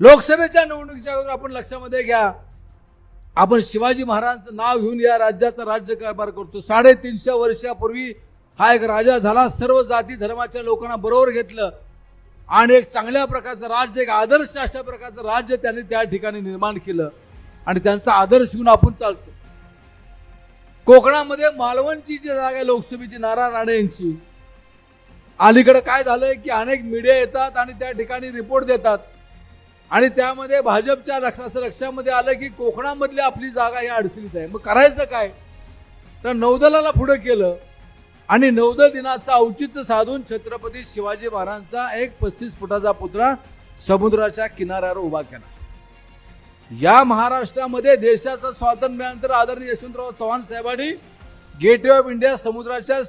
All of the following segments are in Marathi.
लोकसभेच्या निवडणुकीच्या अगोदर आपण लक्षामध्ये घ्या. आपण शिवाजी महाराजांचं नाव घेऊन या राज्याचा राज्यकारभार करतो. साडेतीनशे वर्षापूर्वी हा एक राजा झाला. सर्व जाती धर्माच्या लोकांना बरोबर घेतलं. आणि एक चांगल्या प्रकारचं राज्य एक आदर्श अशा प्रकारचं राज्य त्यांनी त्या ठिकाणी निर्माण केलं. आणि त्यांचा आदर्श घेऊन आपण चालतो. कोकणामध्ये मालवणची जी जागा आहे लोकसभेची नारायण राणे यांची. अलीकडे काय झालंय की अनेक मीडिया येतात आणि त्या ठिकाणी रिपोर्ट देतात. आणि त्यामध्ये भाजपच्या लक्षात लक्षामध्ये आलं की कोकणामधली आपली जागा या अडचणीत आहे. मग करायचं काय? तर नौदलाला पुढं केलं आणि नौदल दिनाचं औचित्य साधून छत्रपती शिवाजी महाराजांचा एक पस्तीस फुटाचा पुतळा समुद्राच्या किनाऱ्यावर उभा केला. या महाराष्ट्रामध्ये देशाचं स्वातंत्र्य मिळाल्यानंतर आदरणीय यशवंतराव चव्हाण साहेबांनी गेटवे ऑफ इंडिया समुद्राच्या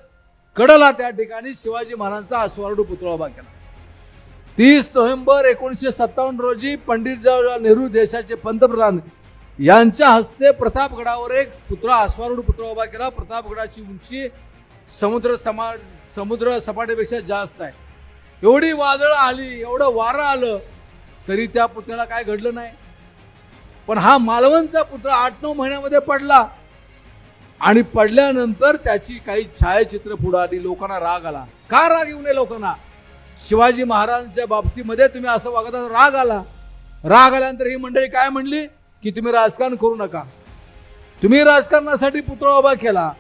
कडला त्या ठिकाणी शिवाजी महाराजांचा अस्वारूढ पुतळा उभा केला. तीस नोव्हेंबर एकोणीसशे सत्तावन्न रोजी पंडित जवाहरलाल नेहरू देशाचे पंतप्रधान यांच्या हस्ते प्रतापगडावर एक पुतळा अश्वारूढ पुतळा उभा केला. प्रतापगडाची उंची समुद्र समा समुद्र सपाटीपेक्षा जास्त आहे. एवढी वादळ आली एवढं वारं आलं तरी त्या पुतळ्याला काय घडलं नाही. पण हा मालवणचा पुतळा आठ नऊ महिन्यामध्ये पडला. आणि पडल्यानंतर त्याची काही छायाचित्र पुढे आली लोकांना राग आला. का राग येऊ नये लोकांना? शिवाजी महाराजांच्या बाबतीमध्ये तुम्ही असं वागता राग आला. राग आल्यानंतर ही मंडळी काय म्हणली? की तुम्ही राजकारण करू नका. तुम्ही राजकारणासाठी पुतळा उभा केला.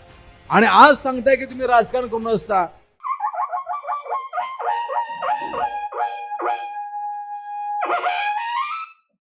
आणि आज सांगताय की तुम्ही राजकारण करू नसता.